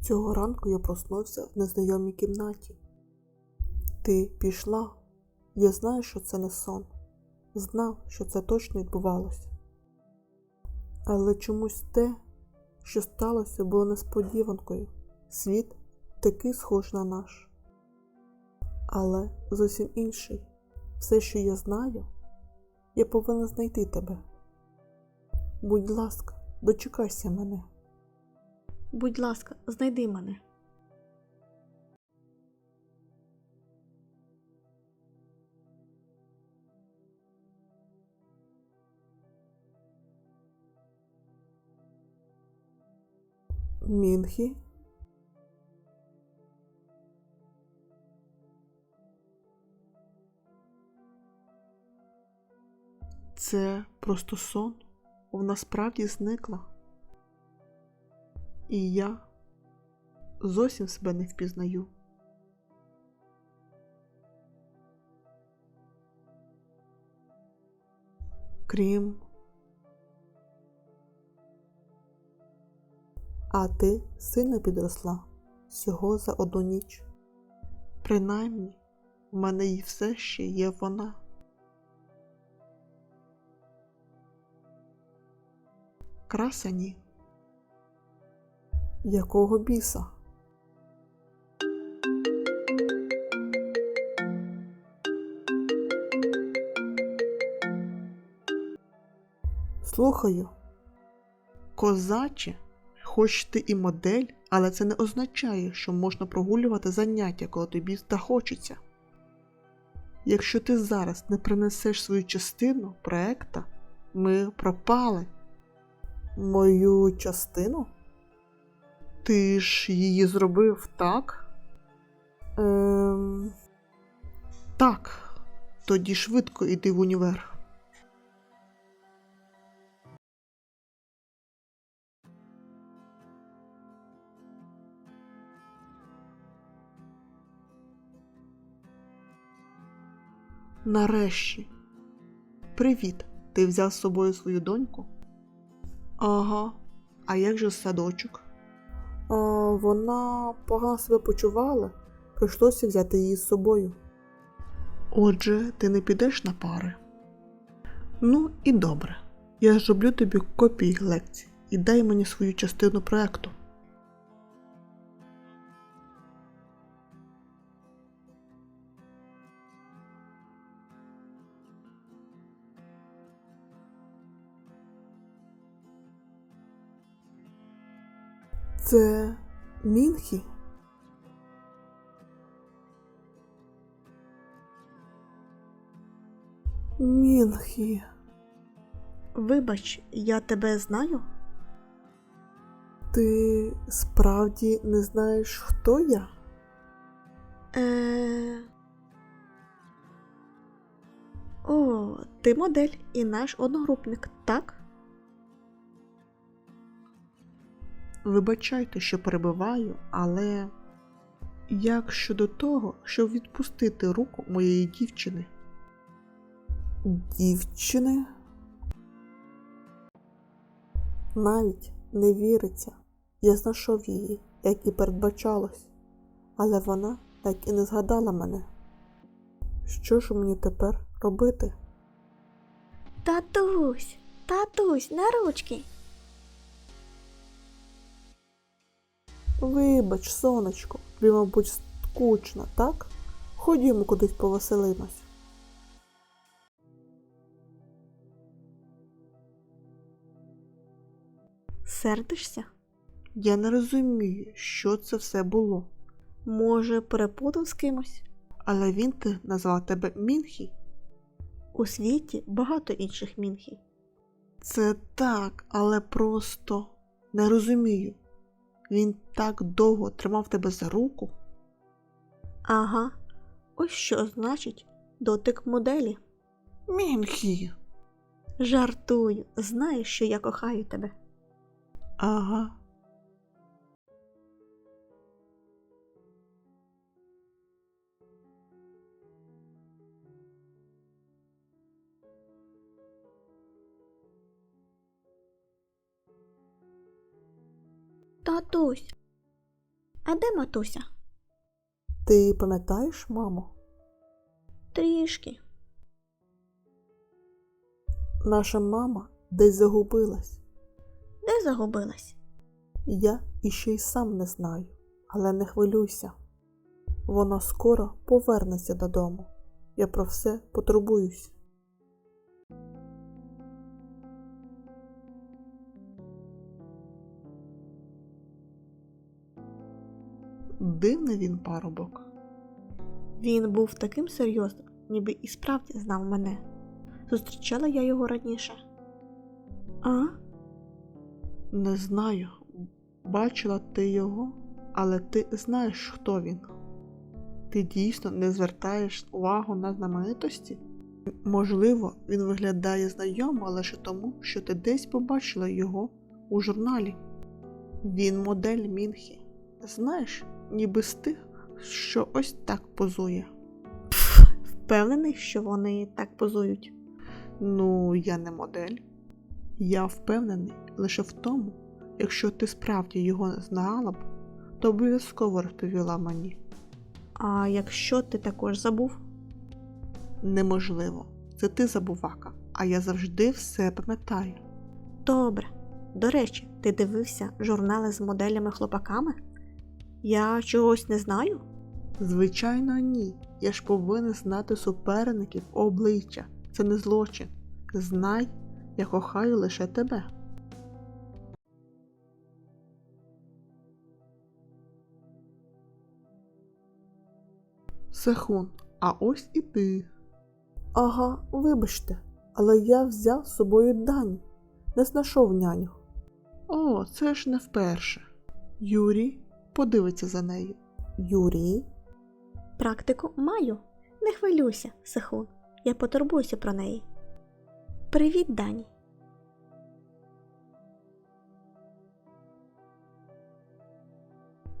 Цього ранку я проснувся в незнайомій кімнаті. Ти пішла. Я знаю, що це не сон. Знав, що це точно відбувалося. Але чомусь те, що сталося, було несподіванкою. Світ такий схож на наш. Але зовсім інший. Все, що я знаю, я повинна знайти тебе. Будь ласка, дочекайся мене. Будь ласка, знайди мене. Мінхі? Це просто сон. Вона справді зникла. І я зовсім себе не впізнаю. Крім. А ти сильно підросла всього за одну ніч. Принаймні, в мене і все ще є вона. Красені. Якого біса? Слухаю. Козаче, хоч ти і модель, але це не означає, що можна прогулювати заняття, коли тобі захочеться. Якщо ти зараз не принесеш свою частину проекта, ми пропали. Мою частину? Ти ж її зробив, так? Ем... Так. Тоді швидко йди в універ. Нарешті. Привіт. Ти взяв з собою свою доньку? Ага. А як же садочок? Вона погано себе почувала. Прийшлося взяти її з собою. Отже, ти не підеш на пари? Ну і добре. Я зроблю тобі копії лекцій і дай мені свою частину проекту. Це Мінхі? Мінхі. Вибач, я тебе знаю? Ти справді не знаєш, хто я? Е... О, ти модель і наш одногрупник, так? Вибачайте, що перебиваю, але як щодо того, щоб відпустити руку моєї дівчини? Дівчини? Навіть не віриться. Я знайшов її, як і передбачалось, але вона так і не згадала мене. Що ж мені тепер робити? Татусь, татусь, на ручки. Вибач, сонечко, тобі, мабуть, скучно, так? Ходімо кудись повеселимось. Сердишся? Я не розумію, що це все було. Може, перепутав з кимось? Але він ти назвав тебе Мінхі. У світі багато інших мінхій. Це так, але просто не розумію. Він так довго тримав тебе за руку. Ага, ось що значить дотик моделі. Мінхі. Жартую, знаєш, що я кохаю тебе. Ага. Татусь, А де матуся? Ти пам'ятаєш, мамо? Трішки. Наша мама десь загубилась. Де загубилась? Я іще й сам не знаю, але не хвилюйся. Вона скоро повернеться додому. Я про все потурбуюсь. Дивний він парубок. Він був таким серйозним, ніби і справді знав мене. Зустрічала я його раніше. А? Не знаю, бачила ти його, але ти знаєш, хто він. Ти дійсно не звертаєш увагу на знаменитості? Можливо, він виглядає знайомо лише тому, що ти десь побачила його у журналі. Він модель Мінхі. Знаєш, ніби з тих, що ось так позує. Впевнений, що вони так позують. Ну, я не модель. Я впевнений лише в тому, якщо ти справді його знала б, то обов'язково розповіла мені. А якщо ти також забув? Неможливо. Це ти забувака, а я завжди все пам'ятаю. Добре. До речі, ти дивився журнали з моделями хлопаками? Я чогось не знаю? Звичайно, ні. Я ж повинен знати суперників обличчя. Це не злочин. Знай, я кохаю лише тебе. Сехун, а ось і ти. Ага, вибачте, але я взяв з собою дані, не знайшов няню. О, це ж не вперше. Юрій подивиться за нею. Юрій? Практику маю. Не хвилюйся, Сихун. Я потурбуюся про неї. Привіт, Дані.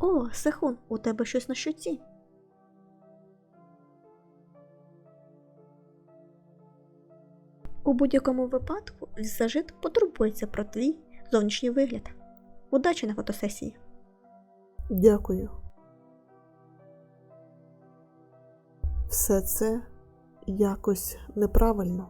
О, Сихун, у тебе щось на щуці. У будь-якому випадку візажит потурбується про твій зовнішній вигляд. Удачі на фотосесії. Дякую. Все це якось неправильно.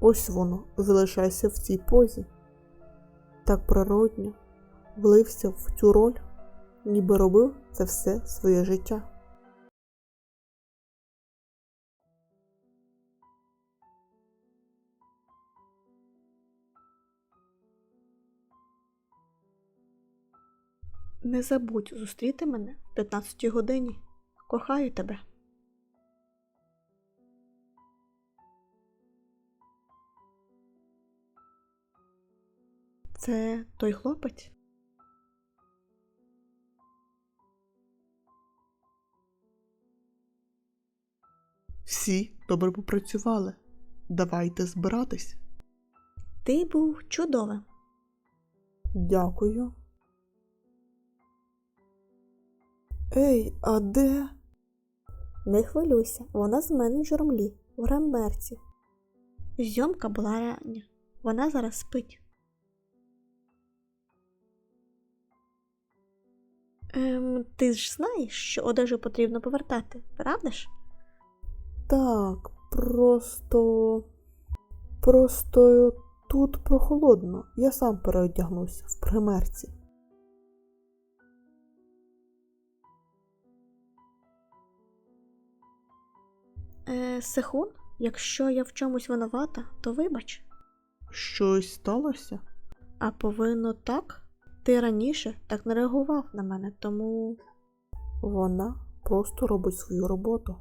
Ось воно, залишайся в цій позі. Так природньо влився в цю роль, ніби робив це все своє життя. Не забудь зустріти мене в 15 годині. Кохаю тебе. Це той хлопець? Всі добре попрацювали. Давайте збиратись. Ти був чудовим. Дякую. Ей, а де? Не хвилюйся, вона з менеджером Лі в Рамберці. Зйомка була рання. Вона зараз спить. Ем, ти ж знаєш, що одежу потрібно повертати, правда ж? Так, просто. Просто тут прохолодно. Я сам переодягнуся в примерці. Е, Сехун, якщо я в чомусь винувата, то вибач. Щось сталося? А повинно так? Ти раніше так не реагував на мене, тому. Вона просто робить свою роботу.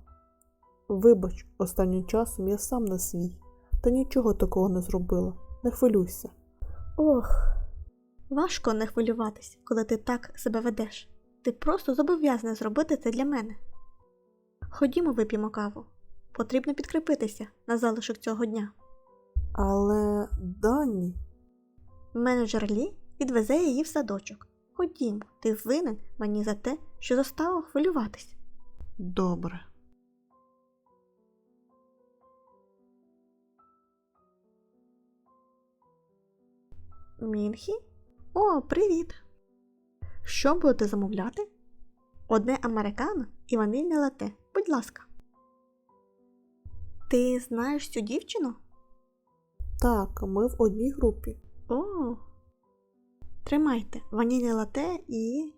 Вибач, останнім часом я сам не свій, та нічого такого не зробила. Не хвилюйся. Ох, важко не хвилюватись, коли ти так себе ведеш. Ти просто зобов'язаний зробити це для мене. Ходімо, вип'ємо каву. Потрібно підкріпитися на залишок цього дня. Але Дані, Менеджер Лі відвезе її в садочок. Ходімо, ти винен мені за те, що заставив хвилюватись. добре. Мінхі? О, привіт! Що будете замовляти? Одне американо і ванільне лате. Будь ласка. Ти знаєш цю дівчину? Так, ми в одній групі. О. Тримайте ванільне лате і.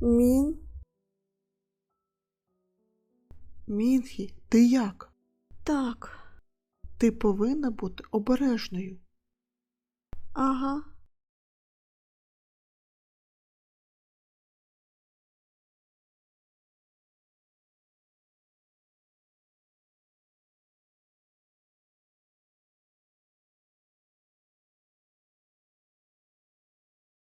Мін. Мінхі, ти як? Так. Ти повинна бути обережною. Ага.